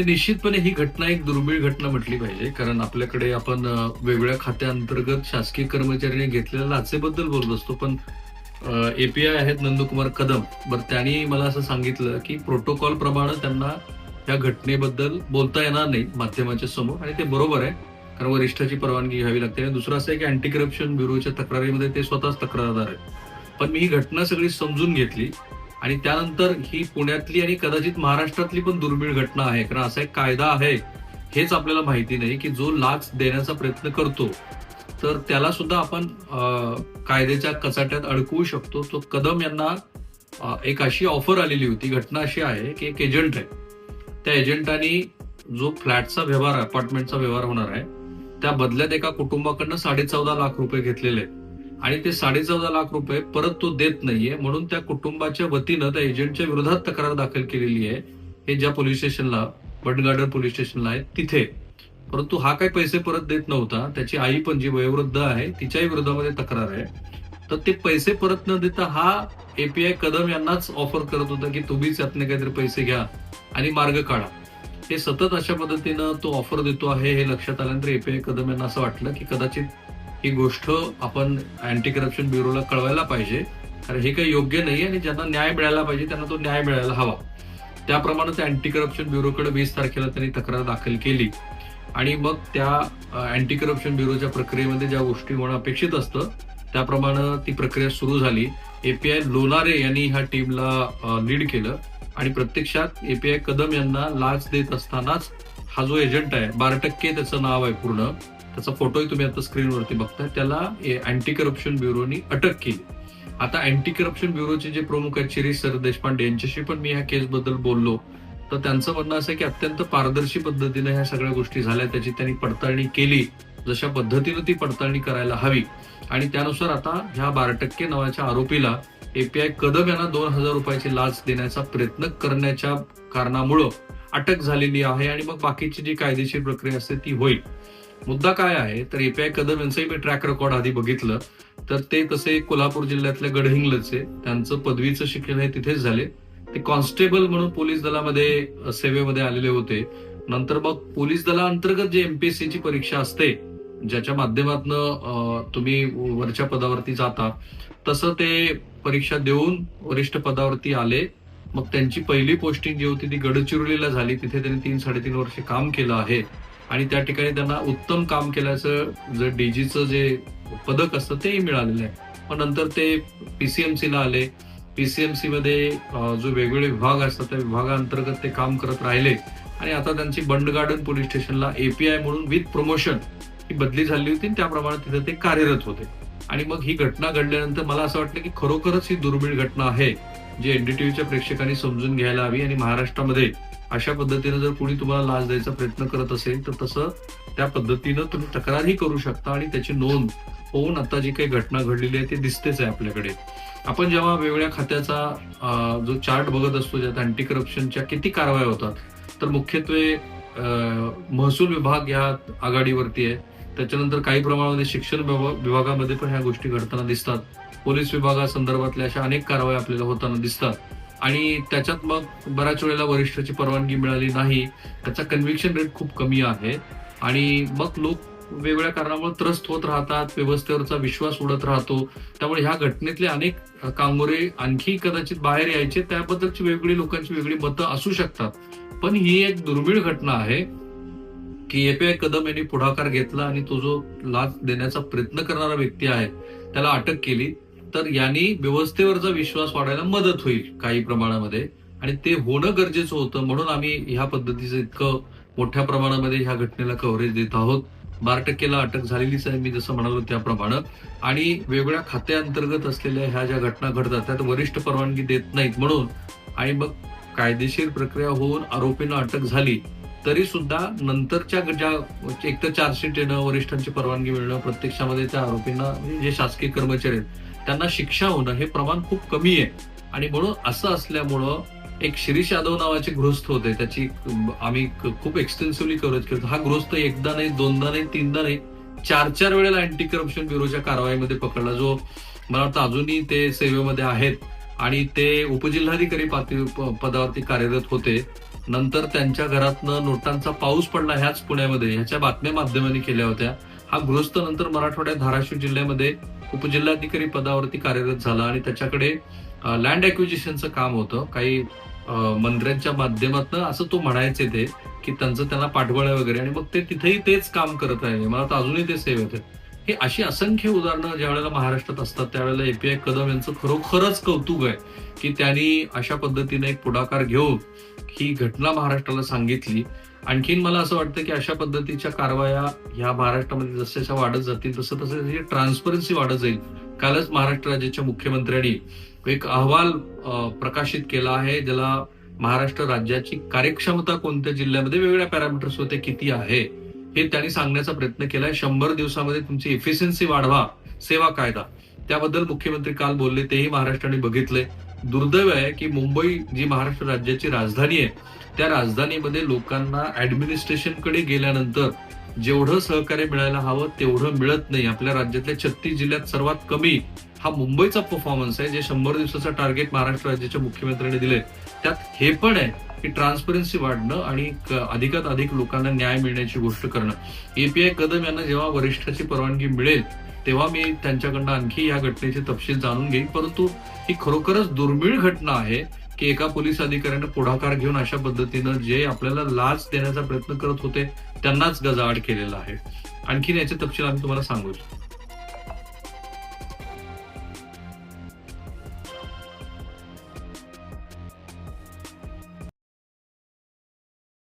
ते निश्चितपणे ही घटना एक दुर्मिळ घटना म्हटली पाहिजे कारण आपल्याकडे आपण वेगवेगळ्या खात्याअंतर्गत शासकीय कर्मचाऱ्यांनी घेतलेल्या लाचेबद्दल बोलत असतो पण एपीआय आहेत नंदकुमार कदम. बरं त्यांनी मला असं सांगितलं की प्रोटोकॉल प्रमाणे त्यांना या घटनेबद्दल बोलता येणार नाही माध्यमाच्या समोर आणि ते बरोबर आहे कारण वरिष्ठाची परवानगी घ्यावी लागते. आणि दुसरं असं आहे की अँटी करप्शन ब्युरोच्या तक्रारीमध्ये ते स्वतःच तक्रारदार आहेत. पण मी ही घटना सगळी समजून घेतली. आणि त्यानंतर ही पुण्यातली आणि कदाचित महाराष्ट्रातली पण दुर्मिळ घटना आहे कारण असा एक कायदा आहे हेच आपल्याला माहिती नाही की जो लाच देण्याचा प्रयत्न करतो तर त्याला सुद्धा आपण कायद्याच्या कचाट्यात अडकवू शकतो तो कदम यांना एक अशी ऑफर आलेली होती घटना अशी आहे की एक एजंट आहे त्या एजंटानी जो फ्लॅटचा व्यवहार अपार्टमेंटचा व्यवहार होणार आहे त्या बदल्यात एका कुटुंबाकडनं साडे चौदा लाख रुपये घेतलेले आहेत. आणि ते साडे चौदा लाख रुपये परत तो देत नाहीये. म्हणून त्या कुटुंबाच्या वतीनं त्या एजंटच्या विरोधात तक्रार दाखल केलेली आहे. हे ज्या पोलीस स्टेशनला बडगार्डन पोलीस स्टेशनला आहे तिथे. परंतु हा काही पैसे परत देत नव्हता. त्याची आई पण जी वयोवृद्ध आहे तिच्याही विरोधामध्ये तक्रार आहे. तर ते पैसे परत न देता हा एपीआय कदम यांनाच ऑफर करत होता की तुम्हीच यातने काहीतरी पैसे घ्या आणि मार्ग काढा. हे सतत अशा पद्धतीनं तो ऑफर देतो आहे. हे लक्षात आल्यानंतर एपीआय कदम यांना असं वाटलं की कदाचित ही गोष्ट आपण अँटी करप्शन ब्युरोला कळवायला पाहिजे. कारण हे काही योग्य नाही आणि ज्यांना न्याय मिळायला पाहिजे त्यांना तो न्याय मिळायला हवा. त्याप्रमाणेच अँटी करप्शन ब्युरोकडे वीस तारखेला त्यांनी तक्रार दाखल केली. आणि मग त्या अँटी करप्शन ब्युरोच्या प्रक्रियेमध्ये ज्या गोष्टी होणं अपेक्षित असतं त्याप्रमाणे ती प्रक्रिया सुरू झाली. एपीआय लोणारे यांनी ह्या टीमला लीड केलं. आणि प्रत्यक्षात एपीआय कदम यांना लाच देत असतानाच हा जो एजंट आहे बारा टक्के त्याचं नाव आहे पूर्ण. त्याचा फोटोही तुम्ही आता स्क्रीनवरती बघताय. त्याला अँटी करप्शन ब्युरोनी अटक केली. आता अँटी करप्शन ब्युरोचे जे प्रमुख आहेत शिरीष सर देशपांडे यांच्याशी पण मी ह्या केसबद्दल बोललो. तर त्यांचं म्हणणं असं आहे की अत्यंत पारदर्शी पद्धतीने ह्या सगळ्या गोष्टी झाल्या त्याची त्यांनी पडताळणी केली जशा पद्धतीनं ती पडताळणी करायला हवी. आणि त्यानुसार आता ह्या बारा टक्के नावाच्या आरोपीला एपीआय कदम यांना दोन हजार रुपयाची लाच देण्याचा प्रयत्न करण्याच्या कारणामुळं अटक झालेली आहे आणि मग बाकीची जी कायदेशीर प्रक्रिया असते ती होईल. मुद्दा काय आहे तर एपीआय कदम यांचंही मी ट्रॅक रेकॉर्ड आधी बघितलं. तर ते तसे कोल्हापूर जिल्ह्यातल्या गडहिंग्लचे त्यांचं पदवीचं शिक्षण हे तिथेच झाले. ते कॉन्स्टेबल म्हणून पोलीस दलामध्ये सेवेमध्ये आलेले होते. नंतर मग पोलीस दलाअंतर्गत जे एमपीएससी ची परीक्षा असते ज्याच्या माध्यमातून तुम्ही वरच्या पदावरती जाता तसं ते परीक्षा देऊन वरिष्ठ पदावरती आले. मग त्यांची पहिली पोस्टिंग जी होती ती गडचिरोलीला झाली. तिथे त्यांनी तीन साडेतीन वर्ष काम केलं आहे. आणि त्या ठिकाणी त्यांना उत्तम काम केल्याचं जे डीजीचं जे पदक असतं तेही मिळालेलं आहे. पण नंतर ते पीसीएमसीला आले. पीसीएमसी मध्ये जो वेगवेगळे विभाग असतात त्या विभागाअंतर्गत ते काम करत राहिले. आणि आता त्यांची बंड गार्डन पोलीस स्टेशनला एपीआय म्हणून विथ प्रमोशन ही बदली झाली होती आणि त्याप्रमाणे तिथे ते कार्यरत होते. आणि मग ही घटना घडल्यानंतर मला असं वाटलं की खरोखरच ही दुर्मिळ घटना आहे जी एनडीटीव्हीच्या प्रेक्षकांनी समजून घ्यायला हवी आणि महाराष्ट्रामध्ये अशा पद्धतीनं जर कोणी तुम्हाला लाच द्यायचा प्रयत्न करत असेल तर तसं त्या पद्धतीनं तुम्ही तक्रारही करू शकता आणि त्याची नोंद होऊन आता जी काही घटना घडलेली आहे ती दिसतेच आहे आपल्याकडे. आपण जेव्हा वेगवेगळ्या खात्याचा जो चार्ट बघत असतो ज्यात अँटी करप्शनच्या किती कारवाया होतात तर मुख्यत्वे महसूल विभाग ह्या आघाडीवरती आहे. त्याच्यानंतर काही प्रमाणामध्ये शिक्षण विभागामध्ये पण ह्या गोष्टी घडताना दिसतात. पोलीस विभागासंदर्भातल्या अशा अनेक कारवाया आपल्याला होताना दिसतात. आणि त्याच्यात मग बऱ्याच वेळेला वरिष्ठाची परवानगी मिळाली नाही. त्याचा कन्व्हिक्शन रेट खूप कमी आहे. आणि मग लोक वेगवेगळ्या कारणामुळे त्रस्त होत राहतात व्यवस्थेवरचा विश्वास उडत राहतो. त्यामुळे ह्या घटनेतले अनेक कांगोरे आणखी कदाचित बाहेर यायचे त्याबद्दलची वेगवेगळी लोकांची वेगळी मतं असू शकतात. पण ही एक दुर्मिळ घटना आहे की एपीआय कदम यांनी पुढाकार घेतला आणि तो जो लाच देण्याचा प्रयत्न करणारा व्यक्ती आहे त्याला अटक केली. तर यांनी व्यवस्थेवरचा विश्वास वाढायला मदत होईल काही प्रमाणामध्ये. आणि ते होणं गरजेचं होतं म्हणून आम्ही ह्या पद्धतीचं इतकं मोठ्या प्रमाणामध्ये ह्या घटनेला कव्हरेज देत आहोत. बारा टक्केला अटक झालेलीच आहे मी जसं म्हणालो त्याप्रमाणे. आणि वेगवेगळ्या खात्याअंतर्गत असलेल्या ह्या ज्या घटना घडतात त्यात वरिष्ठ परवानगी देत नाहीत म्हणून. आणि मग कायदेशीर प्रक्रिया होऊन आरोपींना अटक झाली तरी सुद्धा नंतरच्या ज्या एक तर चार्जशीट येणं वरिष्ठांची परवानगी मिळणं प्रत्यक्षामध्ये त्या आरोपींना म्हणजे जे शासकीय कर्मचारी आहेत त्यांना शिक्षा होणं हे प्रमाण खूप कमी आहे. आणि म्हणून असं असल्यामुळं एक शिरीष यादव नावाचे गृहस्थ होते. त्याची आम्ही खूप एक्सटेन्सिव्हली कव्हरेज करतो हा गृहस्थ एकदा नाही दोनदा नाही तीनदा नाही चार चार वेळेला अँटी करप्शन ब्युरोच्या कारवाईमध्ये पकडला. जो मला वाटतं अजूनही ते सेवेमध्ये आहेत. आणि ते उपजिल्हाधिकारी पातळी पदावरती कार्यरत होते. नंतर त्यांच्या घरातनं नोटांचा पाऊस पडला ह्याच पुण्यामध्ये ह्याच्या बातम्या माध्यमांनी केल्या होत्या. हा गृहस्थ नंतर मराठवाड्यात धाराशिव जिल्ह्यामध्ये उपजिल्हाधिकारी पदावरती कार्यरत झाला आणि त्याच्याकडे लँड अक्विजिशनचं काम होतं. काही मंत्र्यांच्या माध्यमातून असं तो म्हणायचे ते की त्यांचं त्यांना पाठबळ वगैरे आणि मग ते तिथेही तेच काम करत आहे मला तर अजूनही ते सेव होते हे अशी असंख्य उदाहरणं ज्या वेळेला महाराष्ट्रात असतात त्यावेळेला एपीआय कदम यांचं खरोखरच कौतुक आहे की त्यांनी अशा पद्धतीने एक पुढाकार घेऊन ही घटना महाराष्ट्राला सांगितली. आणखीन मला असं वाटतं की अशा पद्धतीच्या कारवाया ह्या महाराष्ट्रामध्ये जसं वाढत जातील तसं तसं त्याची ट्रान्सपरन्सी वाढत जाईल. कालच महाराष्ट्र राज्याच्या मुख्यमंत्र्यांनी एक अहवाल प्रकाशित केला आहे ज्याला महाराष्ट्र राज्याची कार्यक्षमता कोणत्या जिल्ह्यामध्ये वेगवेगळ्या पॅरामीटर्स होते किती आहे हे त्यांनी सांगण्याचा प्रयत्न केलाय. शंभर दिवसामध्ये तुमची एफिशियन्सी वाढवा सेवा कायदा. त्याबद्दल मुख्यमंत्री काल बोलले तेही महाराष्ट्राने बघितले दुर्दैव आहे की मुंबई जी महाराष्ट्र राज्याची राजधानी आहे त्या राजधानीमध्ये लोकांना ऍडमिनिस्ट्रेशनकडे गेल्यानंतर जेवढं सहकार्य मिळायला हवं तेवढं मिळत नाही. आपल्या राज्यातल्या छत्तीस जिल्ह्यात सर्वात कमी हा मुंबईचा परफॉर्मन्स आहे जे शंभर दिवसाचं टार्गेट महाराष्ट्र राज्याच्या मुख्यमंत्र्यांनी दिले त्यात हे पण आहे की ट्रान्सपरन्सी वाढणं आणि अधिकात अधिक लोकांना न्याय मिळण्याची गोष्ट करणं. एपीआय कदम यांना जेव्हा वरिष्ठाची परवानगी मिळेल तेव्हा मी त्यांच्याकडनं आणखी या घटनेचे तपशील जाणून घेईन. परंतु ही खरोखरच दुर्मिळ घटना आहे की एका पोलीस अधिकाऱ्यानं पुढाकार घेऊन अशा पद्धतीनं जे आपल्याला लाच देण्याचा प्रयत्न करत होते त्यांनाच गजाआड केलेला आहे. आणखीन याचे तपशील आम्ही तुम्हाला सांगू.